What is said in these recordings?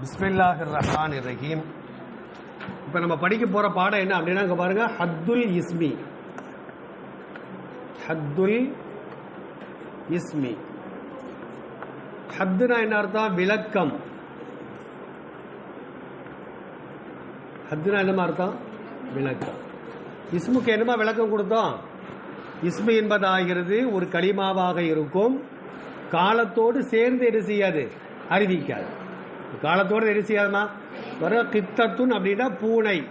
பிஸ்மில்லாஹ் ரஹான் ரஹீம் இப்போ நம்ம படிக்க போகிற பாடம் என்ன அப்படின்னா இங்கே பாருங்க ஹத்துல் இஸ்மி. ஹத்துல் இஸ்மி. ஹத்துனா என்ன அர்த்தம்? விளக்கம். ஹத்துனா என்னமா அர்த்தம்? விளக்கம். இஸ்முக்கு என்னமா விளக்கம் கொடுத்தோம்? இஸ்மு என்பதாகிறது ஒரு களிமாவாக இருக்கும். காலத்தோடு சேர்ந்து என்ன செய்யாது? அறிவிக்காது. காலத்தோடு என்ன செய்யாதுன்னா வர கித்தத்துன் அப்படின்னா பூனை.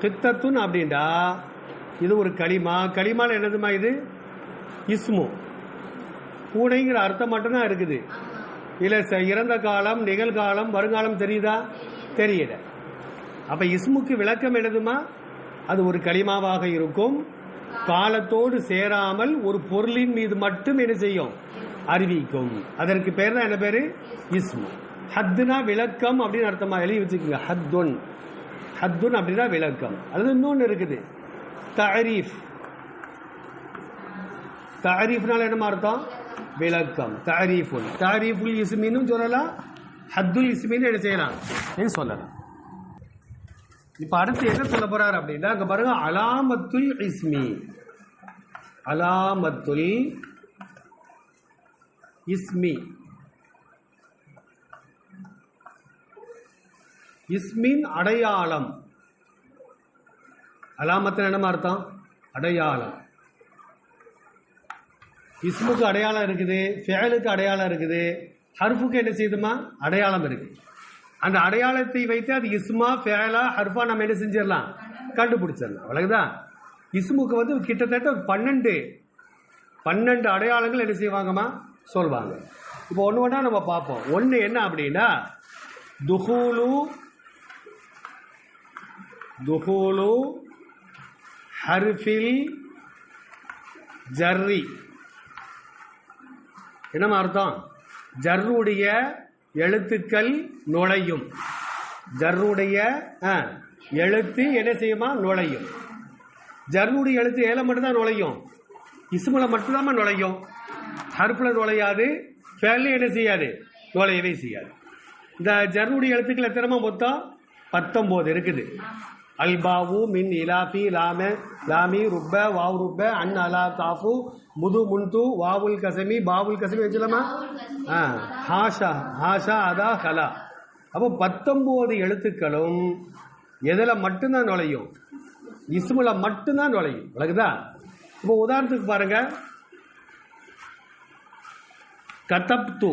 கித்தத்துன் அப்படின்னா இது ஒரு களிமா. களிமால என்னதுமா இது? இஸ்மு. பூனைங்கிற அர்த்தம் மட்டும்தான் இருக்குது. இல்லை ச- இறந்த காலம் நிகழ்காலம் வருங்காலம் தெரியுதா? தெரியல. அப்ப இஸ்முக்கு விளக்கம் என்னதுமா? அது ஒரு களிமாவாக இருக்கும். காலத்தோடு சேராமல் ஒரு பொருளின் மீது மட்டும் என்ன செய்யும்? அறிவிக்கும். அதற்கு பேர் தான் என்ன பேரு? இஸ்மு. ஹத்துனா விளக்கம் அப்படின்னு அர்த்தமா? எழுதி வச்சுக்கோங்க. ஹத்துன். ஹத்துன் அப்படின்னா விளக்கம். அது இன்னொன்று இருக்குது. தரீஃப் தாரீஃப்னால என்னமா அர்த்தம்? விளக்கம். தாரீஃபுல் தாரீஃபுல் இஸ்மின்னு சொல்லலாம் ஹத்துல் இஸ்மின்னு என்ன செய்யலாம்? என்று சொல்லலாம்? இப்போ அடுத்து என்ன சொல்ல போகிறார் அப்படின்னா அங்கே பாருங்க அலாமத்துல் இஸ்மி. அலாமத்துல் இஸ்மி. இஸ்மின் அடையாளம். அலாமத்து என்னமா அர்த்தம்? அடையாளம். இஸ்முக்கு அடையாளம் இருக்குது ஃபேலுக்கு அடையாளம் இருக்குது ஹர்ஃபுக்கு என்ன செய்யுதுமா? அடையாளம் இருக்கு. அந்த அடையாளத்தை வைத்து அது இஸ்மா ஃபேலா ஹர்ஃபா நம்ம என்ன செஞ்சிடலாம்? கண்டுபிடிச்சிடலாம். அவ்வளவுதான். இஸ்முக்கு வந்து கிட்டத்தட்ட பன்னெண்டு பன்னெண்டு அடையாளங்கள் என்ன செய்வாங்கம்மா? சொல்வாங்க. இப்போ ஒன்று ஒன்றா நம்ம பார்ப்போம். ஒன்று என்ன அப்படின்னா துஹூலு துஹூலு ஹர்ஃபில் ஜர்ரி என்னமா அர்த்தம் ஜர்ருடைய எழுத்துக்கள் நுழையும். ஜர்ருடைய ஆ, எழுத்து என்ன செய்யுமா? நுழையும். ஜர்ருடைய எழுத்து ஏல மட்டும்தான் நுழையும். இசுமில் மட்டும்தான் நுழையும். ஹர்ஃபில் நுழையாது. ஃபேல்ல என்ன செய்யாது? நுழையவே செய்யாது. இந்த ஜர்ருடைய எழுத்துக்கள் எத்தனைமா மொத்தம்? பத்தொம்போது இருக்குது. அல்பாவு மின் இலாஃபி லாம லாமி ருப்ப வாவ் ருப்ப அன் அலா தாஃபு முது முன்து வாவுல் கசமி பாவுல் கசமி வச்சுலாமா ஆ ஹாஷா ஹாஷா அதா ஹலா. அப்போ பத்தொம்போது எழுத்துக்களும் எதில் மட்டும்தான் நுழையும்? இஸ்முல மட்டும்தான் நுழையும். விளக்குதா இப்போ உதாரணத்துக்கு பாருங்க. கத்தப்து.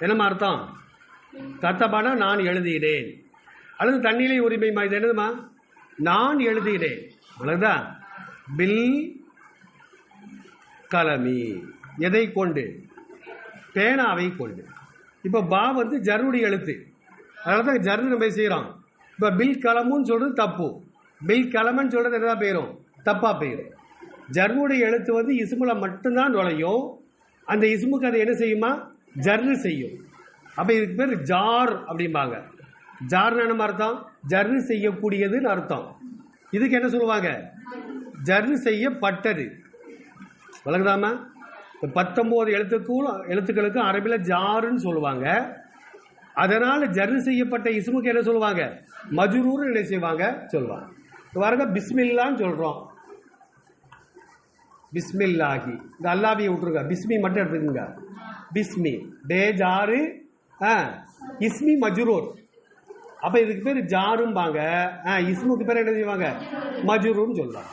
என்னமா அர்த்தம்? கத்தபானா நான் எழுதுகிறேன் அல்லது தண்ணீரை உரிமைமா இது என்னதுமா நான் எழுதுகிறேன் அவ்வளவுதா பில் கலமி. எதை கொண்டு? பேனாவை கொண்டு. இப்போ பா வந்து ஜருடைய எழுத்து. அதனால தான் ஜர்னு நம்ம செய்கிறோம் இப்போ பில் கலமுன்னு சொல்கிறது தப்பு. பில் கலமன்னு சொல்கிறது என்னதான் போயிடும் தப்பாக போயிடும் ஜர்னுடைய எழுத்து வந்து இசுமில் மட்டும்தான் நுழையும். அந்த இசுமுக்கு அதை என்ன செய்யுமா? ஜர்னு செய்யும். அப்போ இதுக்கு பேர் ஜார் அப்படிம்பாங்க. ஜார்னு என்ன அர்த்தம் ஜர்னி செய்யக்கூடியதுன்னு அர்த்தம். இதுக்கு என்ன சொல்லுவாங்க? ஜர்னி செய்யப்பட்டது. வழங்குதாமா இப்போ பத்தொம்போது எழுத்துக்கும் எழுத்துக்களுக்கும் அரபியில் ஜாருன்னு சொல்லுவாங்க. அதனால் ஜர்னி செய்யப்பட்ட இசுமுக்கு என்ன சொல்லுவாங்க? மஜுரூர்னு என்ன செய்வாங்க? சொல்லுவாங்க. வரங்க பிஸ்மில்லான்னு சொல்கிறோம் பிஸ்மில்லாஹி. இந்த அல்லாவியை விட்டுருங்க. பிஸ்மி மட்டும் எடுத்துக்கோங்க. பிஸ்மி. டே ஜாரு ஆ இஸ்மி மஜுரூர். அப்போ இதுக்கு பேர் ஜாரும்பாங்க. ஆ இஸ்முக்கு பேர் என்ன செய்வாங்க மஜ்ரூர்னு சொல்லலாம்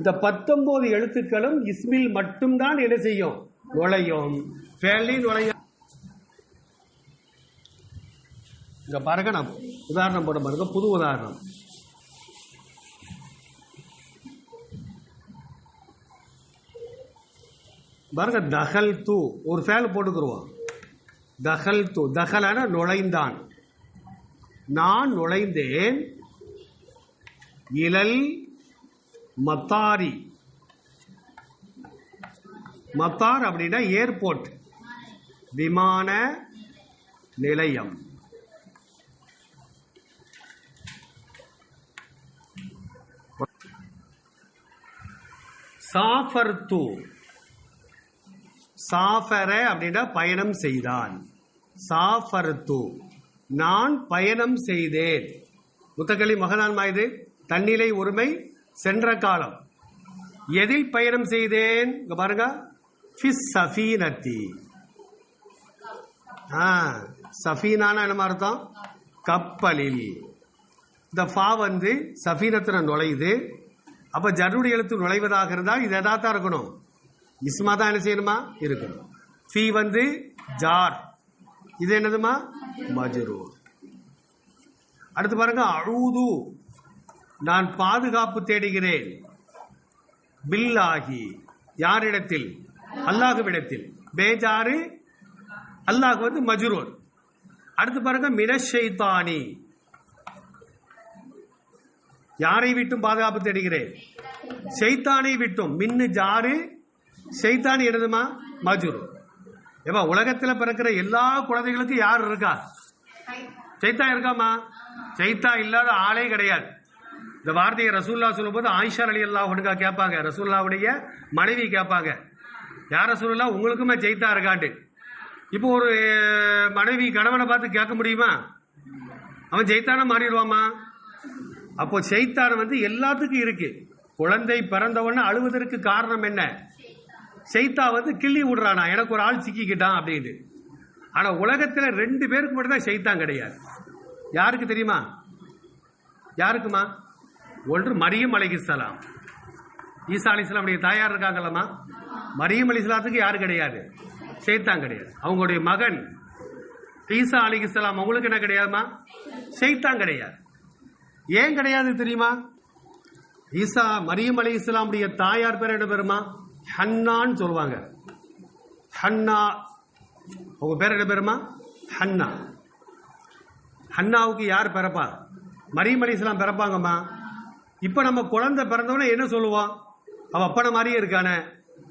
இந்த பத்தொன்பது எழுத்துக்களும் இஸ்மில் மட்டும்தான் என்ன செய்யும்? நுழையும். ஃபேலி நுழையும் இந்த பாருங்க நான் உதாரணம் போட பாருங்க. புது உதாரணம். பாருங்க தகல் தூ ஒரு ஃபேல் போட்டுக்குருவோம். தகல் தூ தகலான நுழைந்தான். நான் நுழைந்தேன். இலல் மத்தாரி. மத்தார் அப்படின்னா ஏர்போர்ட். விமான நிலையம். சாஃபர்து. சாஃபர அப்படின்னா பயணம் செய்தான். சாஃபர்து. நான் பயணம் செய்தேன். முத்தக்கலி மகதான் இது? தன்னிலை ஒருமை சென்ற காலம். எதில் பயணம் செய்தேன்? பாருங்க. ஃபிஸ் சஃபீனத்தி. ஆ சஃபீனான என்ன அர்த்தம்? கப்பலில். இந்த ஃபா வந்து சஃபீனத்தில் நுழையுது. அப்போ ஜருடைய எழுத்து நுழைவதாக இருந்தால் இது எதாத்தான் தான் இருக்கணும். இஸ்மா தான் என்ன செய்யணுமா? இருக்கணும். ஃபீ வந்து ஜார். இது என்னதுமா? மஜ்ரூர். அடுத்து பாருங்க அழுது. நான் பாதுகாப்பு தேடுகிறேன். பில்லாகி. யாரிடத்தில்? அல்லாஹுவிடத்தில். பேஜாரு அல்லாஹ் வந்து மஜ்ரூர். அடுத்து பாருங்க மினஷைத்தானி. யாரை விட்டும் பாதுகாப்பு தேடுகிறேன்? செய்தானை விட்டும். மின்னு ஜாரு. செய்தானி என்னதுமா? மஜ்ரூர். ஏப்பா உலகத்துல பிறக்கிற எல்லா குழந்தைகளுக்கும் யார் இருக்கா? சைத்தா இருக்காமா சைத்தா இல்லாத ஆளே கிடையாது. இந்த வார்த்தையை ரசூல்லா சொல்லும்போது ஆயிஷா அலி அல்லா ஒன்றுக்கா கேட்பாங்க. ரசூல்லாவுடைய மனைவி கேட்பாங்க. யார் ரசூல்லா உங்களுக்குமே சைத்தா இருக்காண்டு இப்போ ஒரு மனைவி கணவனை பார்த்து கேட்க முடியுமா? அவன் ஜெயித்தான மாறிடுவாமா அப்போ செய்தான் வந்து எல்லாத்துக்கும் இருக்கு. குழந்தை பிறந்த அழுவதற்கு காரணம் என்ன? செய்தா வந்து கிள்ளி விடுறானா எனக்கு ஒரு ஆள் சிக்கிக்கிட்டான் அப்படின்னு. ஆனால் உலகத்தில் ரெண்டு பேருக்கு மட்டும்தான் செய்தான் கிடையாது. யாருக்கு தெரியுமா? யாருக்குமா? ஒன்று மரியம் அலைகிஸ்லாம் ஈசா அலிஸ்லாமுடைய தாயார் இருக்காங்கல்லம்மா? மரியம் அலிஸ்லாத்துக்கு யாரு கிடையாது? செய்தான் கிடையாது. அவங்களுடைய மகன் ஈசா அலிகிஸ்லாம் அவங்களுக்கு என்ன கிடையாதுமா செய்தான் கிடையாது. ஏன் கிடையாது தெரியுமா? ஈசா மரியம் அலி இஸ்லாமுடைய தாயார் பேர் என்ன பெருமா ஹன்னான்னு சொல்லுவாங்க. ஹன்னா உங்க பேர் என்ன பேருமா? ஹன்னா. ஹன்னாவுக்கு யார் பிறப்பா? மரியம் அலிஸ்லாம் பிறப்பாங்கம்மா. இப்போ நம்ம குழந்தை பிறந்தவொடனே என்ன சொல்லுவோம் அவள் அப்பனை மாதிரியே இருக்கானே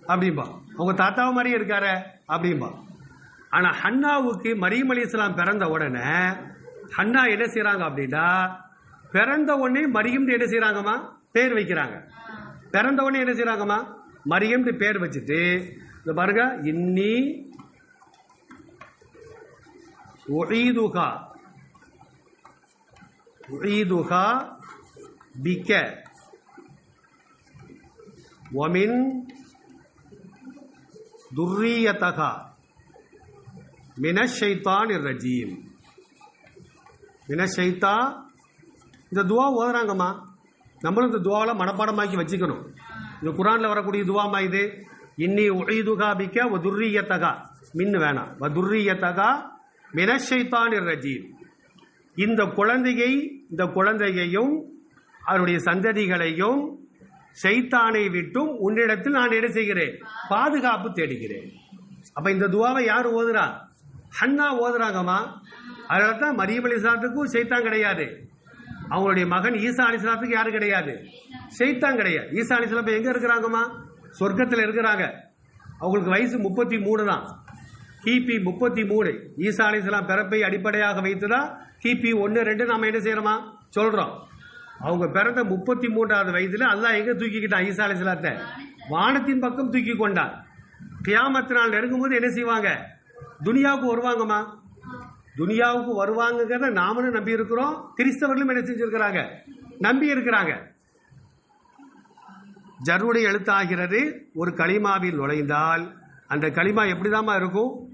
அப்படிம்பா. அவங்க தாத்தாவை மாதிரியே இருக்காரு அப்படிம்பா. ஆனால் ஹன்னாவுக்கு மரியம் அலி இஸ்லாம் பிறந்த உடனே ஹன்னா என்ன செய்கிறாங்க அப்படின்னா பிறந்த உடனே மரியம் என்ன செய்கிறாங்கம்மா பேர் வைக்கிறாங்க. பிறந்த உடனே என்ன செய்கிறாங்கம்மா மரியம்னு பேர் வச்சுட்டு இந்த பாருங்க இன்னி ஒழிதுகா ஒழிதுகா பிக்க. ஒமின் துர்ரியதகா. மினஷைத்தான் ரஜீம் மினஷைத்தா இந்த துவா ஓதுறாங்கம்மா. நம்மளும் இந்த துவாவில் மனப்பாடமாக்கி வச்சுக்கணும். இந்த குரானில் வரக்கூடிய துவாமா இது. இன்னி உழைதுகா பிக்க வ துர்ரியத்தகா. மின்னு வேணாம் வ துர்ரியத்தகா மினஷைத்தான் ரஜீம். இந்த குழந்தையை இந்த குழந்தையையும் அவருடைய சந்ததிகளையும் சைத்தானை விட்டும் உன்னிடத்தில் நான் என்ன செய்கிறேன்? பாதுகாப்பு தேடுகிறேன். அப்ப இந்த துவாவை யார் ஓதுறா? ஹன்னா ஓதுறாங்கம்மா. அதனால தான் மரியமலிசாத்துக்கும் சைத்தான் கிடையாது. அவங்களுடைய மகன் ஈசா அலிஸ்லாத்துக்கு யாரும் கிடையாது? செய்தான் கிடையாது. ஈசா அலிஸ்லாம் இப்ப எங்க இருக்கிறாங்கம்மா? சொர்க்கத்தில் இருக்கிறாங்க. அவங்களுக்கு வயசு முப்பத்தி மூணு தான். கிபி முப்பத்தி மூணு. ஈசா அலிஸ்லாம் பிறப்பை அடிப்படையாக வைத்துதான் கிபி ஒன்று ரெண்டு நாம என்ன செய்யறோமா? சொல்றோம். அவங்க பிறந்த முப்பத்தி மூன்றாவது வயதுல அல்லாஹ் எங்க தூக்கிக்கிட்டான் ஈசா அலிஸ்லாத்தை வானத்தின் பக்கம் தூக்கி கொண்டான். கியாமத்து நாள் நெருங்கும்போது என்ன செய்வாங்க? துனியாவுக்கு வருவாங்கம்மா. துனியாவுக்கு வருவாங்கங்கிறத நாமளும் நம்பி இருக்கிறோம் கிறிஸ்தவர்களும் என்ன செஞ்சிருக்கிறாங்க? நம்பி இருக்கிறாங்க ஜருடைய எழுத்தாகிறது ஒரு களிமாவில் நுழைந்தால் அந்த களிமா எப்படிதாம்மா இருக்கும்?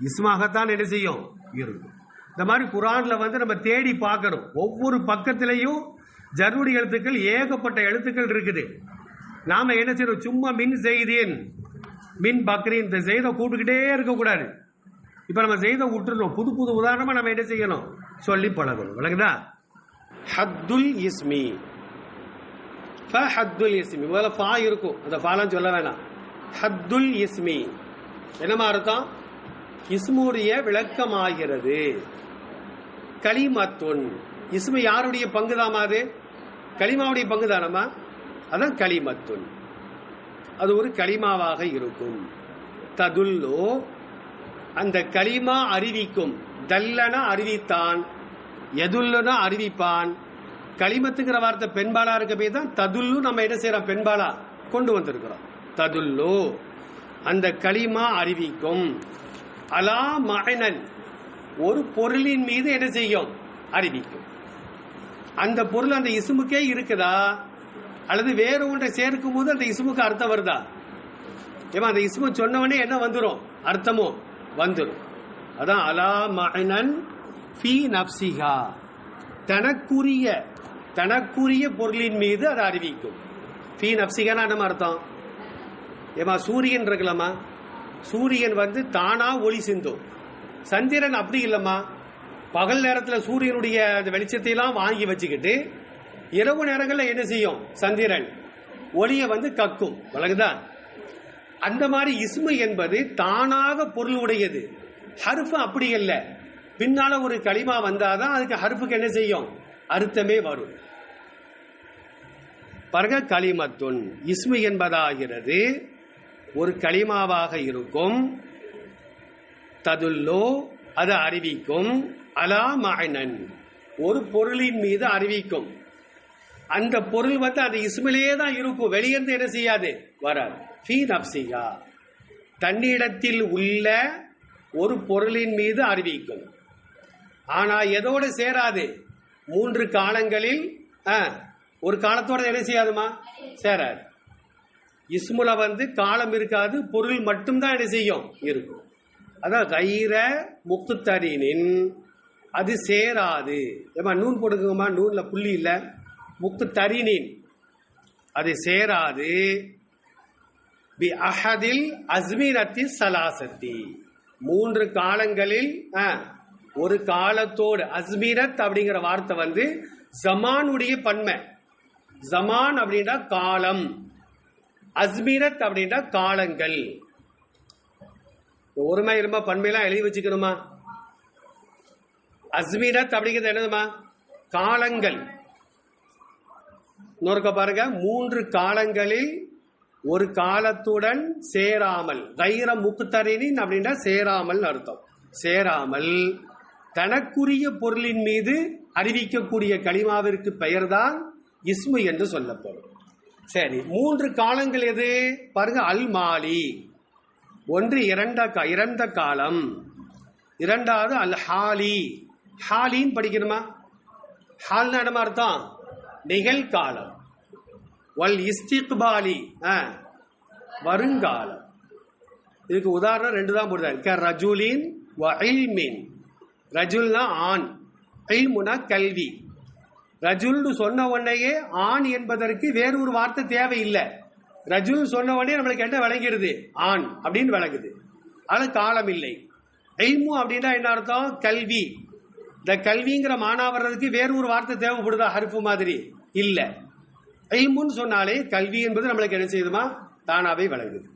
இஸ்மாகத்தான் என்ன செய்யும்? இருக்கும். இந்த மாதிரி குரானில் வந்து நம்ம தேடி பார்க்கணும். ஒவ்வொரு பக்கத்திலையும் ஜருடைய எழுத்துக்கள் ஏகப்பட்ட எழுத்துக்கள் இருக்குது. நாம் என்ன செய்யணும்? சும்மா மின் செய்தேன். மின் பக்ரீன் இந்த செய்த கூப்பிட்டுக்கிட்டே இருக்கக்கூடாது. இப்போ நம்ம செய்த விட்டுருணும் புது புது உதாரணமாக நம்ம என்ன செய்யணும்? சொல்லி பழகணும். விளக்குதா ஹத்துல் இஸ்மி. ஹத்துல் இஸ்மி. முதல்ல ஃபா இருக்கும். அந்த ஃபாலாம் சொல்ல வேணாம். ஹத்துல் இஸ்மி. என்னமா அர்த்தம்? இஸ்முடைய விளக்கமாகிறது. கலிமத்துன் இஸ்மு யாருடைய பங்குதாமா அது? கலிமாவுடைய பங்கு தானமா அதான் கலிமத்துன் அது ஒரு கலிமாவாக இருக்கும். ததுல்லோ அந்த கலிமா அறிவிக்கும். தல்லன அறிவித்தான் எதுல்லுனா அறிவிப்பான். களிமத்துங்கிற வார்த்தை பெண்பாலா இருக்க போய் தான் ததுல்லு நம்ம என்ன செய்யறோம் பெண்பாலா கொண்டு வந்திருக்கிறோம். ததுல்லு அந்த களிமா அறிவிக்கும். அலா மகனன் ஒரு பொருளின் மீது என்ன செய்யும்? அறிவிக்கும். அந்த பொருள் அந்த இசுமுக்கே இருக்குதா? அல்லது வேற ஒன்றை சேர்க்கும் போது அந்த இசுமுக்கு அர்த்தம் வருதா? ஏமா அந்த இசுமு சொன்னவனே என்ன வந்துடும் அர்த்தமும் வந்துடும் அதான் அலா மகனன் ஃபி நப்சிகா தனக்குரிய தனக்குரிய பொருளின் மீது அதை அறிவிக்கும். ஃபி நப்சிகானா நம்ம அர்த்தம்? ஏமா சூரியன் இருக்கலாமா சூரியன் வந்து தானா ஒளி சிந்தும். சந்திரன் அப்படி இல்லம்மா. பகல் நேரத்தில் சூரியனுடைய அந்த வெளிச்சத்தையெல்லாம் வாங்கி வச்சுக்கிட்டு இரவு நேரங்களில் என்ன செய்யும்? சந்திரன். ஒளியை வந்து கக்கும். வழங்குதான் அந்த மாதிரி இஸ்மு என்பது தானாக பொருள் உடையது. ஹருஃபு அப்படி இல்லை பின்னால ஒரு களிமா வந்தாதான் அதுக்கு ஹர்ஃபுக்கு என்ன செய்யும்? அர்த்தமே வரும். பாருங்க களிமத்துன் இஸ்மு என்பதாகிறது. ஒரு களிமாவாக இருக்கும். ததுல்லோ அது அறிவிக்கும். அலா மகனன் ஒரு பொருளின் மீது அறிவிக்கும். அந்த பொருள் வந்து அந்த இஸ்மிலேயே தான் இருக்கும். வெளியேந்து என்ன செய்யாது? வராது. ஃபீ நப்சியா தன்னிடத்தில் உள்ள ஒரு பொருளின் மீது அறிவிக்கும். ஆனால் எதோடு சேராது? மூன்று காலங்களில் ஆ, ஒரு காலத்தோட என்ன செய்யாதுமா? சேராது. இஸ்முல வந்து காலம் இருக்காது பொருள் மட்டும்தான் என்ன செய்யும்? இருக்கும். அதான் கைர முக்குத்தரினின். அது சேராது. ஏமா நூன் போடுங்கம்மா நூனில் புள்ளி இல்லை. முக்குத்தரினின். அது சேராது. பி அஹதில் அஸ்மீரத்தி சலாசத்தி. மூன்று காலங்களில் ஆ, ஒரு காலத்தோடு அஸ்மீரத் அப்படிங்கிற வார்த்தை வந்து ஜமானுடைய பன்மை. ஜமான் அப்படின்னா காலம். அஸ்மீரத் அப்படின்னா காலங்கள். ஒருமை இருமா? பன்மையெல்லாம் எழுதி வச்சுக்கணுமா? அஸ்மீரத் அப்படிங்கிறது என்னதுமா? காலங்கள். இன்னொருக்க பாருங்க மூன்று காலங்களில் ஒரு காலத்துடன் சேராமல் கைர முக்குத்தரினின் அப்படின்னா சேராமல் அர்த்தம். சேராமல். தனக்குரிய பொருளின் மீது அறிவிக்கக்கூடிய களிமாவிற்கு பெயர்தான் இஸ்மு என்று சொல்லப்படும். சரி மூன்று காலங்கள் எது? பாருங்க அல் மாலி ஒன்று இறந்த கா- இறந்த காலம். இரண்டாவது அல் ஹாலி ஹாலின்னு படிக்கணுமா? ஹால்னா என்னமா அர்த்தம்? நிகழ்காலம். வல் இஸ்திக்பாலி ஆ, வருங்காலம். இதுக்கு உதாரணம் ரெண்டு தான் போடுதான் க ரஜுலின் வ இல்மின். ரஜுல்னா ஆண். இல்முனா கல்வி. ரஜுல்னு சொன்ன உடனேயே ஆண் என்பதற்கு வேறு ஒரு வார்த்தை தேவையில்லை. ரஜுல் சொன்ன உடனே நம்மளுக்கு என்ன விளங்கிடுது? ஆண் அப்படின்னு விளங்குது. ஆனால் காலம் இல்லை. ஐமு அப்படின்னா என்ன அர்த்தம்? கல்வி. இந்த கல்விங்கிற மாணவர்களுக்கு வேறு ஒரு வார்த்தை தேவைப்படுதா? ஹர்ஃபு மாதிரி. இல்லை. இல்முன்னு சொன்னாலே கல்வி என்பது நம்மளுக்கு என்ன செய்யுதுமா? தானாவே வளருது.